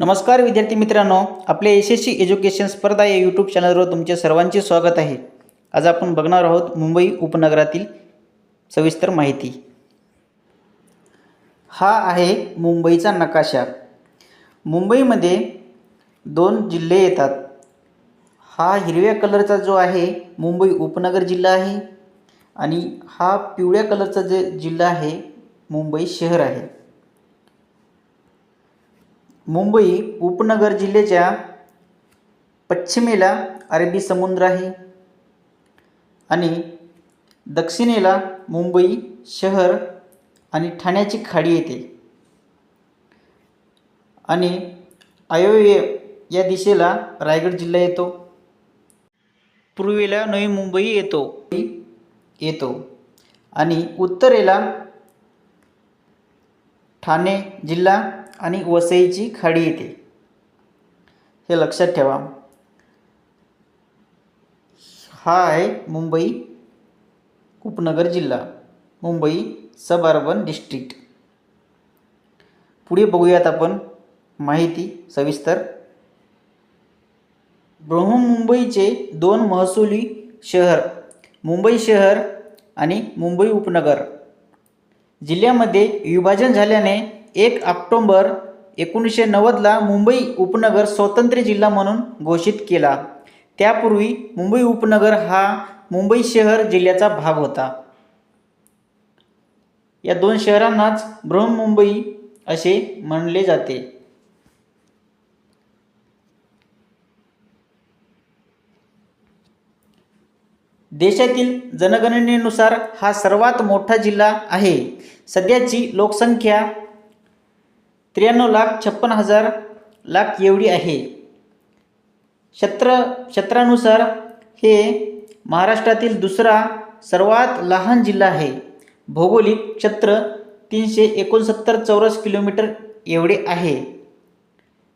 नमस्कार विद्यार्थी मित्रांनो आपल्या एस एस सी एज्युकेशन स्पर्धा या यूट्यूब चॅनलवर तुमचे सर्वांचे स्वागत आहे. आज आपण बघणार आहोत मुंबई उपनगरातील सविस्तर माहिती. हा आहे मुंबईचा नकाशा. मुंबईमध्ये दोन जिल्हे येतात. हा हिरव्या कलरचा जो आहे मुंबई उपनगर जिल्हा आहे आणि हा पिवळ्या कलरचा जे जिल्हा आहे मुंबई शहर आहे. मुंबई उपनगर जिल्ह्याच्या पश्चिमेला अरबी समुद्र आहे आणि दक्षिणेला मुंबई शहर आणि ठाण्याची खाडी येते. आणि आयव्यय या दिशेला रायगड जिल्हा येतो. पूर्वेला नवी मुंबई येतो. येतो. आणि उत्तरेला ठाणे जिल्हा आणि वसईची खाडी येते. हे लक्षात ठेवा. हा आहे मुंबई उपनगर जिल्हा मुंबई सब अर्बन डिस्ट्रिक्ट पुढे बघूयात आपण माहिती सविस्तर. बृहमुंबईचे दोन महसुली शहर मुंबई शहर आणि मुंबई उपनगर. जिल्ह्यामध्ये विभाजन झाल्याने एक ऑक्टोंबर एकोणीसशे नव्वदला मुंबई उपनगर स्वतंत्र जिल्हा म्हणून घोषित केला. त्यापूर्वी मुंबई उपनगर हा मुंबई शहर जिल्ह्याचा भाग होता. या दोन शहरांनाच बृहन्मुंबई असे म्हणले जाते. देशातील जनगणनेनुसार हा सर्वात मोठा जिल्हा आहे. सध्याची लोकसंख्या त्र्याण्णव लाख छप्पन हजार लाख एवढी आहे. क्षेत्र क्षेत्रानुसार हे महाराष्ट्रातील दुसरा सर्वात लहान जिल्हा आहे. भौगोलिक क्षेत्र तीनशे एकोणसत्तर चौरस किलोमीटर एवढे आहे.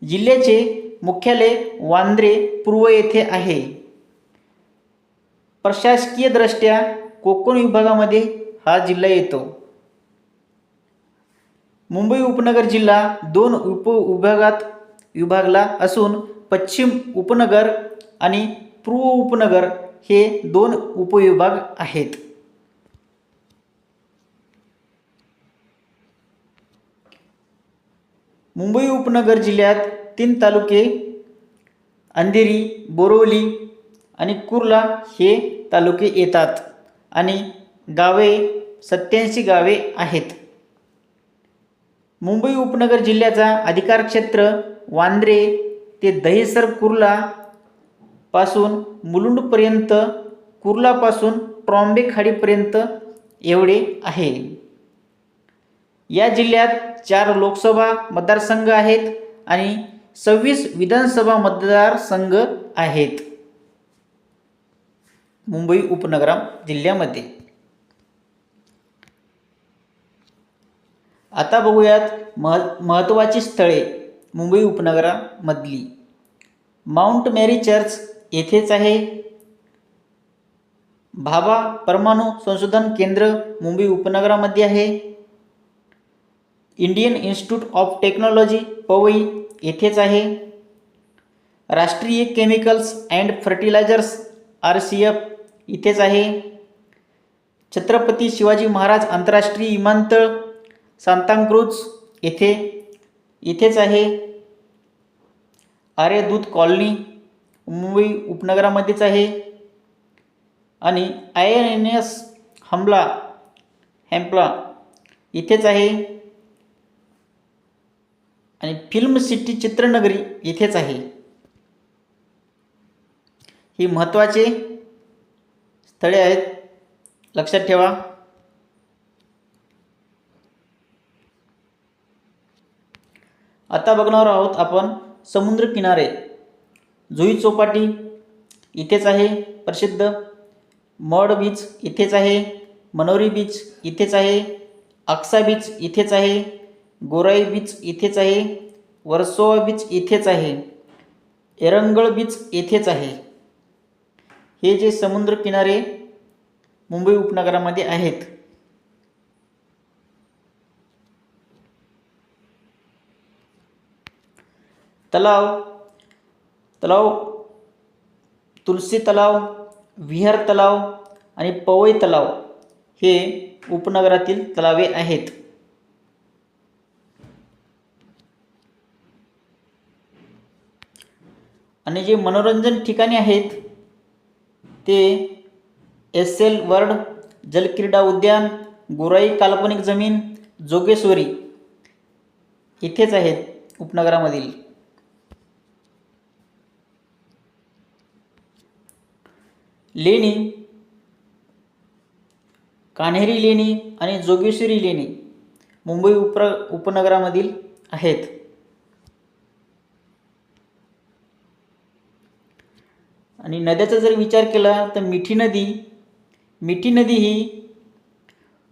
जिल्ह्याचे मुख्यालय वांद्रे पूर्व येथे आहे. प्रशासकीयदृष्ट्या कोकण विभागामध्ये हा जिल्हा येतो. मुंबई उपनगर जिल्हा दोन उपविभागात विभागला असून पश्चिम उपनगर आणि पूर्व उपनगर हे दोन उपविभाग आहेत. मुंबई उपनगर जिल्ह्यात तीन तालुके अंधेरी बोरवली आणि कुर्ला हे तालुके येतात आणि गावे सत्याऐंशी गावे आहेत. मुंबई उपनगर जिल्ह्याचा अधिकार क्षेत्र वांद्रे ते दहिसर कुर्ला पासून मुलुंडपर्यंत कुर्लापासून ट्रॉम्बे खाडीपर्यंत एवढे आहे. या जिल्ह्यात चार लोकसभा मतदारसंघ आहेत आणि सव्वीस विधानसभा मतदारसंघ आहेत. मुंबई उपनगरा जिल्ह्यामध्ये. आता बघूयात मह महत्त्वाची स्थळे मुंबई उपनगरामधली. माउंट मॅरी चर्च येथेच आहे. भाभा परमाणू संशोधन केंद्र मुंबई उपनगरामध्ये आहे. Indian Institute of Technology Powai येथेच आहे. Rashtriya Chemicals and Fertilizers R C F इथेच आहे. छत्रपती शिवाजी महाराज आंतरराष्ट्रीय विमानतळ सांताक्रूज येथे इथेच आहे. आर्यदूत कॉलनी मुंबई उपनगरामध्येच आहे. आणि आय एन एन एस हमला हॅम्पला इथेच आहे. आणि फिल्म सिटी चित्रनगरी इथेच आहे. ही महत्त्वाचे स्थळे आहेत. लक्षात ठेवा. आता बघणार आहोत आपण समुद्र किनारे. जुई चौपाटी इथेच आहे प्रसिद्ध. मड बीच इथेच आहे. मनोरी बीच इथेच आहे. अक्सा बीच इथेच आहे. गोराई बीच इथेच आहे. वर्सोवा बीच इथेच आहे. एरंगळ बीच येथेच आहे. हे जे समुद्र किनारे मुंबई उपनगरामध्ये आहेत. तलाव तलाव तुलसी तलाव विहार तलाव आणि पवई तलाव हे उपनगरातील तलावे आहेत. आणि जे मनोरंजन ठिकाणे आहेत ते एस एल वर्ड जलक्रीडा उद्यान गोराई काल्पनिक जमीन जोगेश्वरी इथेच आहेत उपनगरामधील. लेणी कान्हेरी लेणी आणि जोगेश्वरी लेणी मुंबई उप्र उपनगरामधील आहेत. आणि नद्याचा जर विचार केला तर मिठी नदी मिठी नदी ही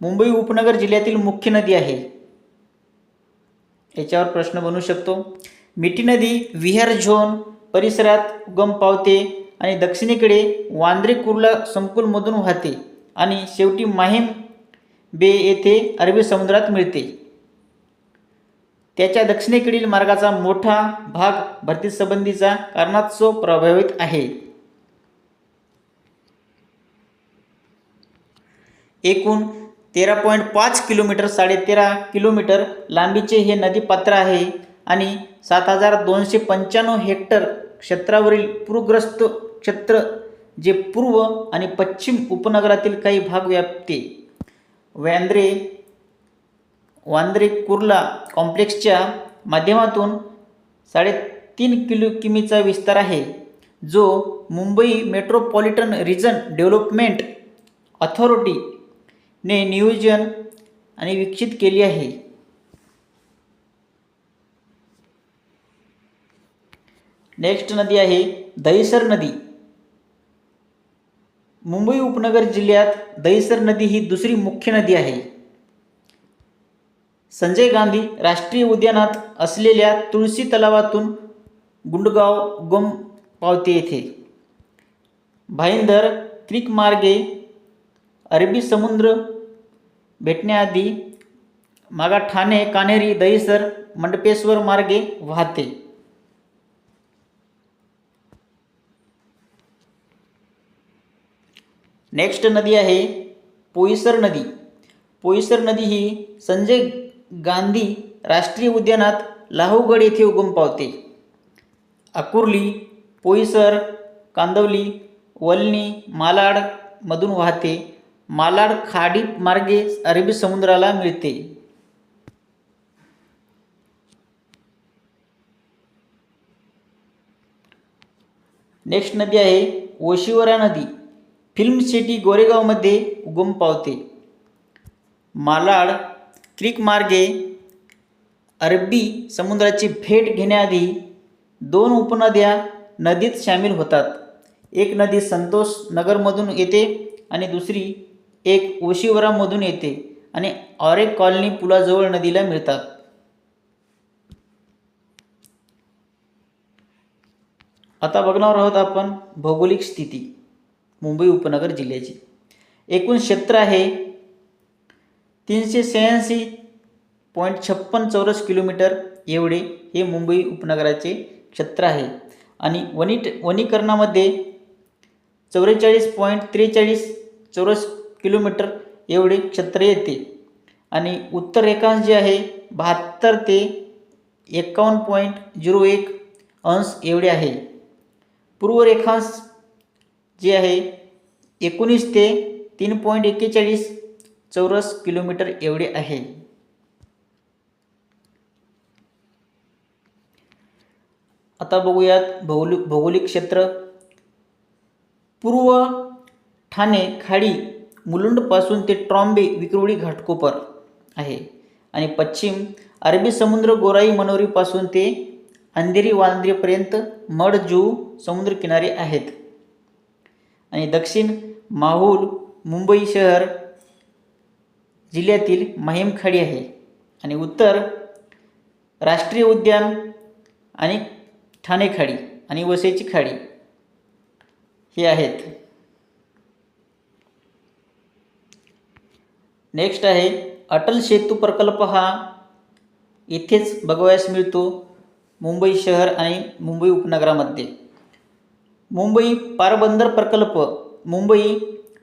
मुंबई उपनगर जिल्ह्यातील मुख्य नदी आहे. याच्यावर प्रश्न बनू शकतो. मिठी नदी विहार झोन परिसरात उगम पावते. आणि दक्षिणेकडे वांद्रे कुर्ला संकुलमधून वाहते आणि शेवटी माहीम बे येथे अरबी समुद्रात मिळते. त्याच्या दक्षिणेकडील मार्गाचा मोठा भाग भरतीसंबंधीचा कारणास्तव प्रभावित आहे. एकूण तेरा पॉईंट पाच किलोमीटर साडेतेरा किलोमीटर लांबीचे हे नदीपात्र आहे आणि सात हजार दोनशे पंच्याण्णव हेक्टर क्षेत्रावरील पूरग्रस्त क्षेत्र जे पूर्व आणि पश्चिम उपनगरातील काही भाग व्यापते. वांद्रे वांद्रे कुर्ला कॉम्प्लेक्सच्या माध्यमातून साडेतीन किलो किमीचा विस्तार आहे जो मुंबई मेट्रोपॉलिटन रिजन डेव्हलपमेंट अथॉरिटीने नियोजन आणि विकसित केली आहे. नेक्स्ट नदी आहे दहिसर नदी. मुंबई उपनगर जिल्ह्यात दहिसर नदी ही दुसरी मुख्य नदी आहे. संजय गांधी राष्ट्रीय उद्यानात असलेल्या तुळशी तलावातून गुंडगाव गुम पावते येथे. भाईंदर क्रिक मार्गे अरबी समुद्र भेटण्याआधी मागा ठाणे कान्हेरी दहिसर मंडपेश्वर मार्गे वाहते. नेक्स्ट नदी आहे पोईसर नदी. पोईसर नदी ही संजय गांधी राष्ट्रीय उद्यानात लाहोगड येथे उगम पावते. अकुर्ली पोईसर कांदवली वल्नी मालाड मधून वाहते. मालाड खाडी मार्गे अरबी समुद्राला मिळते. नेक्स्ट नदी आहे ओशिवरा नदी. फिल्म सिटी गोरेगावमध्ये उगम पावते. मालाड क्रिकमार्गे अरबी समुद्राची भेट घेण्याआधी दोन उपनद्या नदीत सामील होतात. एक नदी संतोष नगरमधून येते आणि दुसरी एक ओशिवरामधून येते आणि ऑरेक कॉलनी पुलाजवळ नदीला मिळतात. आता बघणार आहोत आपण भौगोलिक स्थिती. मुंबई उपनगर जिल्ह्याची. एकूण क्षेत्र आहे तीनशे शहाऐंशी पॉईंट छप्पन चौरस किलोमीटर एवढे हे मुंबई उपनगराचे क्षेत्र आहे. आणि वनीट वनीकरणामध्ये चौवेचाळीस पॉईंट त्रेचाळीस चौरस किलोमीटर एवढे क्षेत्र येते. आणि उत्तर रेखांश जे आहे बहात्तर ते एकावन्न पॉईंट झिरो एक अंश एवढे आहे. पूर्व रेखांश जे आहे एकोणीस ते तीन पॉईंट एक्केचाळीस चौरस किलोमीटर एवढे आहे. आता बघूयात भौगोलिक भौगोलिक क्षेत्र. पूर्व ठाणे खाडी मुलुंडपासून ते ट्रॉम्बे विक्रोळी घाटकोपर आहे. आणि पश्चिम अरबी समुद्र गोराई मनोरीपासून ते अंधेरी वांद्रेपर्यंत मडजू समुद्रकिनारे आहेत. आणि दक्षिण माहूल मुंबई शहर जिल्ह्यातील माहीम खाडी आहे. आणि उत्तर राष्ट्रीय उद्यान आणि ठाणे खाडी आणि वसईची खाडी हे आहेत. नेक्स्ट आहे अटल सेतू प्रकल्प हा इथेच बघावयास मिळतो मुंबई शहर आणि मुंबई उपनगरामध्ये. मुंबई पारबंदर प्रकल्प मुंबई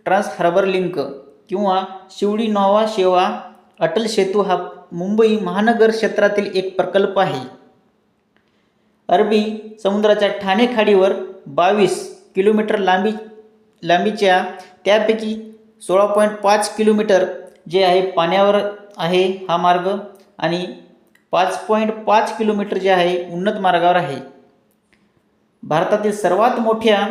ट्रान्स हार्बर लिंक किंवा शिवडी नोवा शेवा अटल सेतू हा मुंबई महानगर क्षेत्रातील एक प्रकल्प आहे. अरबी समुद्राच्या ठाणे खाडीवर बावीस किलोमीटर लांबी लांबीच्या त्यापैकी सोळा पॉईंट पाच किलोमीटर जे आहे पाण्यावर आहे हा मार्ग आणि पाच पॉईंट पाच किलोमीटर जे आहे उन्नत मार्गावर आहे. भारतातील सर्वात मोठ्या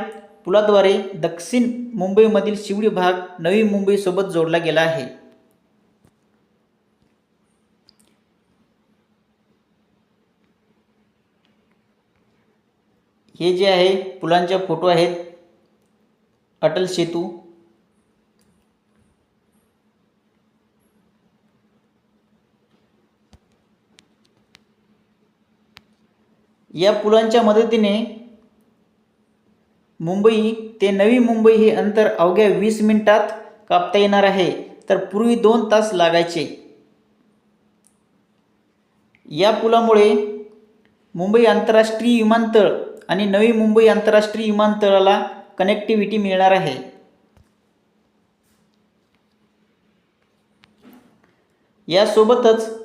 पुलाद्वारे दक्षिण मुंबईमधील शिवडी भाग नवी मुंबईसोबत जोडला गेला आहे. हे जे आहे पुलांच्या फोटो आहेत. अटल सेतू. या पुलांच्या मदतीने मुंबई ते नवी मुंबई हे अंतर अवघ्या वीस मिनिटात कापता येणार आहे. तर पूर्वी दोन तास लागायचे. या पुलामुळे मुंबई आंतरराष्ट्रीय विमानतळ आणि नवी मुंबई आंतरराष्ट्रीय विमानतळाला कनेक्टिव्हिटी मिळणार आहे. यासोबतच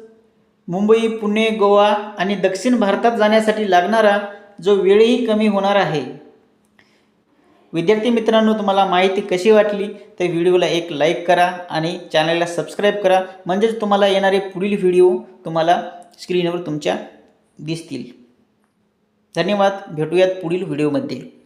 मुंबई पुणे गोवा आणि दक्षिण भारतात जाण्यासाठी लागणारा जो वेळही कमी होणार आहे. विद्यार्थी मित्रांनो तुम्हाला माहिती कशी वाटली? तर व्हिडिओला एक लाईक करा आणि चॅनलला सबस्क्राईब करा. म्हणजेच तुम्हाला येणारे पुढील व्हिडिओ तुम्हाला स्क्रीनवर तुमच्या दिसतील. धन्यवाद. भेटूयात पुढील व्हिडिओमध्ये